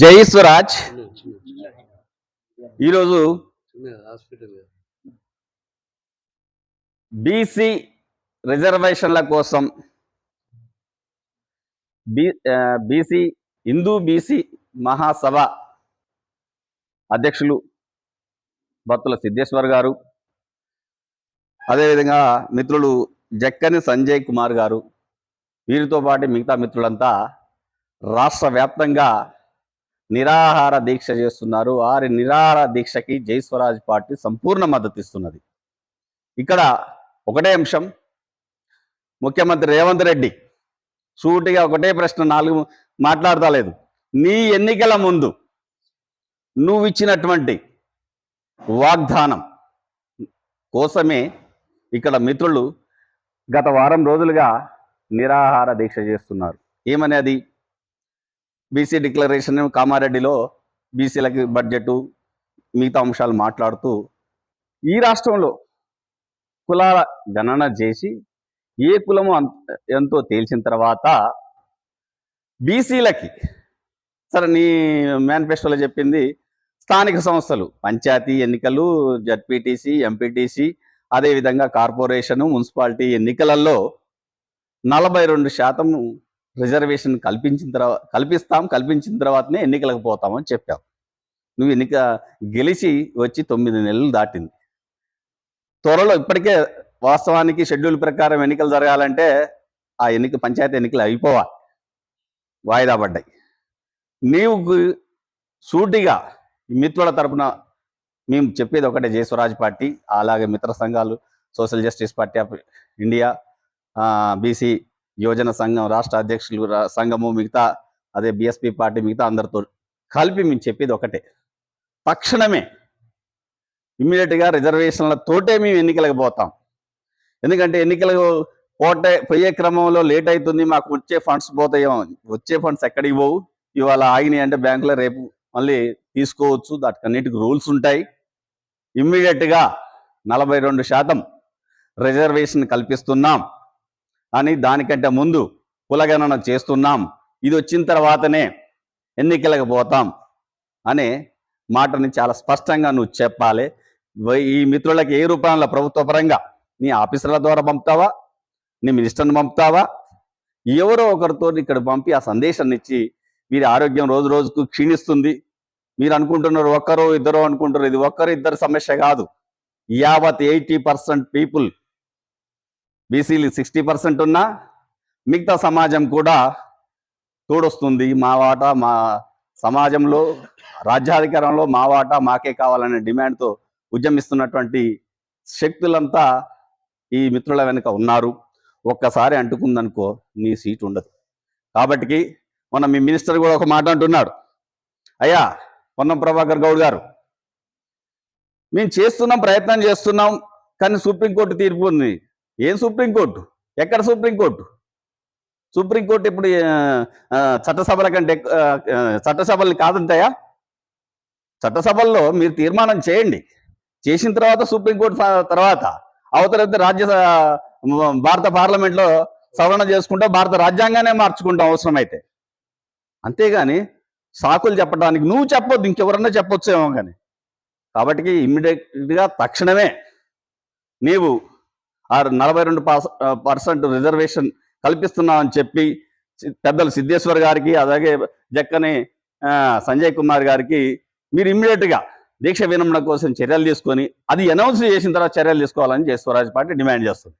జై స్వరాజ్. ఈరోజు బీసీ రిజర్వేషన్ల కోసం B BC Hindu BC Mahasabha అధ్యక్షులు భక్తుల సిద్ధేశ్వర్ గారు అదేవిధంగా మిత్రులు జక్కని సంజయ్ కుమార్ గారు వీరితో పాటు మిగతా మిత్రులంతా రాష్ట్ర వ్యాప్తంగా నిరాహార దీక్ష చేస్తున్నారు. వారి నిరాహార దీక్షకి జై స్వరాజ్ పార్టీ సంపూర్ణ మద్దతు ఇస్తున్నది. ఇక్కడ ఒకటే అంశం. ముఖ్యమంత్రి రేవంత్ రెడ్డి సూటిగా ఒకటే ప్రశ్న నాలుగు మాట్లాడతలేదు. నీ ఎన్నికల ముందు నువ్వు ఇచ్చినటువంటి వాగ్దానం కోసమే ఇక్కడ మిత్రులు గత వారం రోజులుగా నిరాహార దీక్ష చేస్తున్నారు. ఏమనేది? బీసీ డిక్లరేషన్ కామారెడ్డిలో బీసీలకి బడ్జెట్ మిగతా అంశాలు మాట్లాడుతూ ఈ రాష్ట్రంలో కులాల గణన చేసి ఏ కులము అంత- ఎంతో తేల్చిన తర్వాత బీసీలకి సరే నీ మేనిఫెస్టోలో చెప్పింది స్థానిక సంస్థలు పంచాయతీ ఎన్నికలు జడ్పీటీసీ ఎంపీటీసీ అదేవిధంగా కార్పొరేషను మున్సిపాలిటీ ఎన్నికలలో నలభై రెండు శాతం రిజర్వేషన్ కల్పించిన తర్వాత కల్పిస్తాం కల్పించిన తర్వాతనే ఎన్నికలకు పోతామని చెప్పావు నువ్వు ఎన్నిక గెలిచి వచ్చి తొమ్మిది నెలలు దాటింది. త్వరలో ఇప్పటికే వాస్తవానికి షెడ్యూల్ ప్రకారం ఎన్నికలు జరగాలంటే ఆ ఎన్నిక పంచాయతీ ఎన్నికలు అయిపోవాలి. వాయిదా పడ్డాయి. నీవు సూటిగా మిత్రుల తరపున మేము చెప్పేది ఒకటే జయస్వరాజ్ పార్టీ అలాగే మిత్ర సంఘాలు social justice party of India BC యువజన సంఘం రాష్ట్ర అధ్యక్షులు సంఘము మిగతా అదే బిఎస్పి పార్టీ మిగతా అందరితో కలిపి మేము చెప్పేది ఒకటే. తక్షణమే ఇమ్మీడియట్గా రిజర్వేషన్లతోటే మేము ఎన్నికలకు పోతాం. ఎందుకంటే ఎన్నికలకు పోటే పోయే క్రమంలో లేట్ అవుతుంది మాకు వచ్చే ఫండ్స్ పోతాయేమో. వచ్చే ఫండ్స్ ఎక్కడికి పోవు? ఇవాళ ఆగినాయి అంటే బ్యాంకులో రేపు మళ్ళీ తీసుకోవచ్చు. దానికి రూల్స్ ఉంటాయి. ఇమ్మీడియట్గా నలభై రెండు శాతం రిజర్వేషన్ కల్పిస్తున్నాం. అని దానికంటే ముందు కులగణన చేస్తున్నాం. ఇది వచ్చిన తర్వాతనే ఎన్నికలకు పోతాం అనే మాటని చాలా స్పష్టంగా నువ్వు చెప్పాలి. ఈ మిత్రులకి ఏ రూపంలో ప్రభుత్వ పరంగా నీ ఆఫీసర్ల ద్వారా పంపుతావా? నీ మినిస్టర్ని పంపుతావా? ఎవరో ఒకరితో ఇక్కడ పంపి ఆ సందేశాన్ని ఇచ్చి వీరి ఆరోగ్యం రోజు రోజుకు క్షీణిస్తుంది. మీరు అనుకుంటున్నారు ఒక్కరో ఇద్దరో అనుకుంటారు ఇది ఒక్కరు ఇద్దరు సమస్య కాదు. యావత్ ఎయిటీ పర్సెంట్ పీపుల్ బీసీలు సిక్స్టీ పర్సెంట్ ఉన్నా మిగతా సమాజం కూడా తోడొస్తుంది. మా వాటా మా సమాజంలో రాజ్యాధికారంలో మా వాటా మాకే కావాలనే డిమాండ్తో ఉద్యమిస్తున్నటువంటి శక్తులంతా ఈ మిత్రుల వెనుక ఉన్నారు. ఒక్కసారి అంటుకుందనుకో నీ సీట్ ఉండదు. కాబట్టి మొన్న మీ మినిస్టర్ కూడా ఒక మాట అంటున్నాడు అయ్యా పొన్నం ప్రభాకర్ గౌడ్ గారు మేము చేస్తున్నాం ప్రయత్నం చేస్తున్నాం కానీ సుప్రీంకోర్టు తీర్పు ఉంది. ఏం సుప్రీంకోర్టు ఎక్కడ సుప్రీంకోర్టు సుప్రీంకోర్టు ఇప్పుడు చట్టసభల కంటే చట్టసభలు కాదంటాయా? చట్టసభల్లో మీరు తీర్మానం చేయండి. చేసిన తర్వాత సుప్రీంకోర్టు తర్వాత అవతలైతే రాజ్య భారత పార్లమెంట్లో సవరణ చేసుకుంటాం భారత రాజ్యాంగానే మార్చుకుంటాం అవసరమైతే. అంతేగాని సాకులు చెప్పడానికి నువ్వు చెప్పొద్దు ఇంకెవరన్నా చెప్పొచ్చేమో కానీ కాబట్టి ఇమ్మీడియట్గా తక్షణమే నీవు ఆ నలభై రెండు పర్సెంట్ రిజర్వేషన్ కల్పిస్తున్నామని చెప్పి పెద్దలు సిద్ధేశ్వర్ గారికి అలాగే జక్కని సంజయ్ కుమార్ గారికి మీరు ఇమ్మీడియట్గా దీక్ష విరమణ కోసం చర్యలు తీసుకొని అది అనౌన్స్ చేసిన తర్వాత చర్యలు తీసుకోవాలని స్వరాజ్ పార్టీ డిమాండ్ చేస్తుంది.